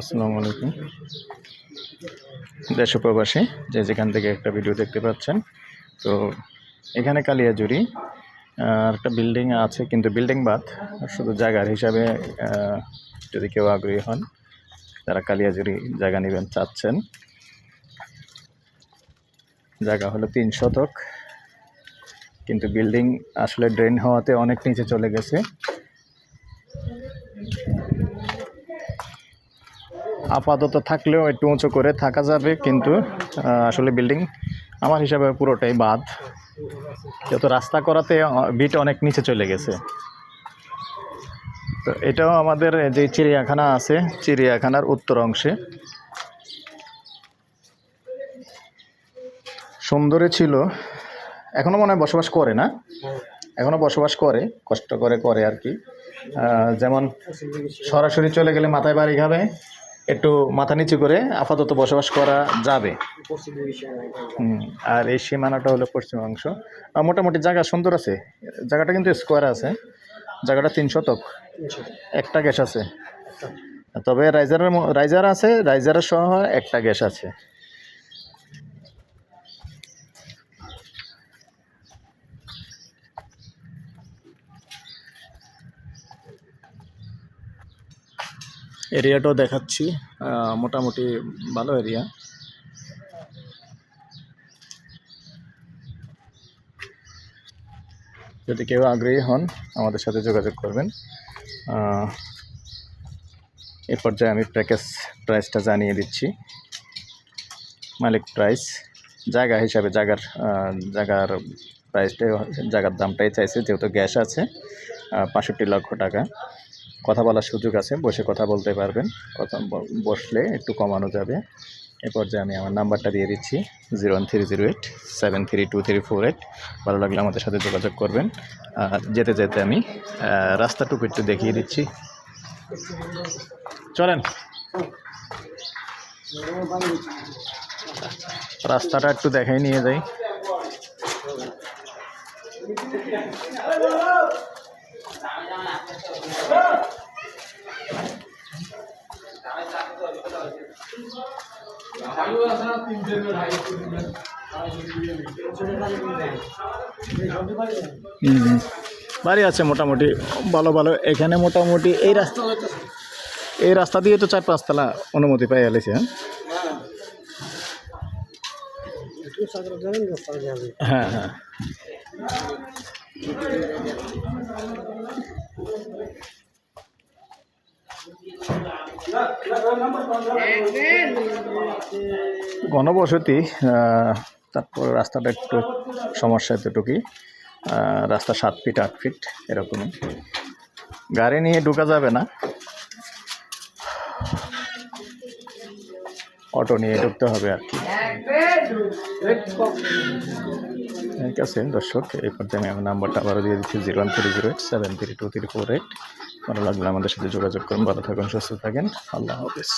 আসসালামু আলাইকুম। দেশ প্রবাসী যে যেখান থেকে একটা ভিডিও দেখতে পাচ্ছেন, তো এখানে কালিয়াজুরি একটা বিল্ডিং আছে, কিন্তু বিল্ডিং বাদ, শুধু জায়গার হিসাবে যদি কেউ আগ্রহী হন, তারা কালিয়াজুরি জায়গা নেবেন চাচ্ছেন। জায়গা হলো তিন শতক, কিন্তু বিল্ডিং আসলে ড্রেন হওয়াতে অনেক নিচে চলে গেছে। আপাতত থাকলেও একটু উঁচু করে থাকা যাবে, কিন্তু আসলে বিল্ডিং আমার হিসাবে পুরোটাই বাদ যত রাস্তা করাতে বিট অনেক নিচে চলে গেছে। তো এটাও আমাদের যে চিড়িয়াখানা আছে, চিড়িয়াখানার উত্তর অংশে। সুন্দরে ছিল, এখনও মনে হয় বসবাস করে না। এখনও বসবাস করে, কষ্ট করে করে আর কি। যেমন সরাসরি চলে গেলে মাথায় বাড়ি খাবে একটু মাথা নিচু করে আপাতত বসবাস করা যাবে। আর এই সীমানাটা হলো পশ্চিম অংশ। মোটামুটি জায়গা সুন্দর আছে। জায়গাটা কিন্তু স্কোয়ার আছে। জায়গাটা তিন শতক। একটা গ্যাস আছে। তবে রাইজারের রাইজার আছে রাইজারের সহ একটা গ্যাস আছে। এরিয়াটাও দেখাচ্ছি মোটামুটি ভালো এরিয়া। যদি কেউ আগ্রহী হন, আমাদের সাথে যোগাযোগ করবেন। এ পর্যায়ে আমি প্যাকেজ প্রাইসটা জানিয়ে দিচ্ছি। মালিক প্রাইস, জায়গা হিসাবে জায়গার জায়গার প্রাইসটাই, জায়গার দামটাই চাইছে, যেহেতু গ্যাস আছে পাঁষট্টি লক্ষ টাকা। কথা বলার সুযোগ আছে, বসে কথা বলতে পারবেন। কথা বসলে একটু কমানো যাবে। এ পর্যায়ে আমি আমার নাম্বারটা দিয়ে দিচ্ছি, zero one three zero eight, seven three two three four eight. ভালো লাগলে আমাদের সাথে যোগাযোগ করবেন। আর যেতে যেতে আমি রাস্তাটুকু একটু দেখিয়ে দিচ্ছি। চলেন। রাস্তাটা একটু দেখাই, নিয়ে যাই। বাড়ি আছে মোটামুটি, ভালো ভালো। এখানে মোটামুটি এই রাস্তা এই রাস্তা দিয়ে তো চার পাঁচতলা অনুমতি পাই গেছে হ্যাঁ? হ্যাঁ ঘনবসতি আহ, তারপর রাস্তাটা একটু সমস্যা এতটুকুই। রাস্তা সাত ফিট আট ফিট এরকমই। গাড়ি নিয়ে ঢোকা যাবে না। অটো নিয়ে ঢুকতে হবে আর কি। ঠিক আছে দর্শক এই পর্যায়ে আমি আমার নাম্বারটা আবারও দিয়ে দিচ্ছি zero one three zero eight seven three two three four eight. ভালো লাগলে আমাদের সাথে যোগাযোগ করুন। ভালো থাকুন সুস্থ থাকেন। আল্লাহ হাফিজ।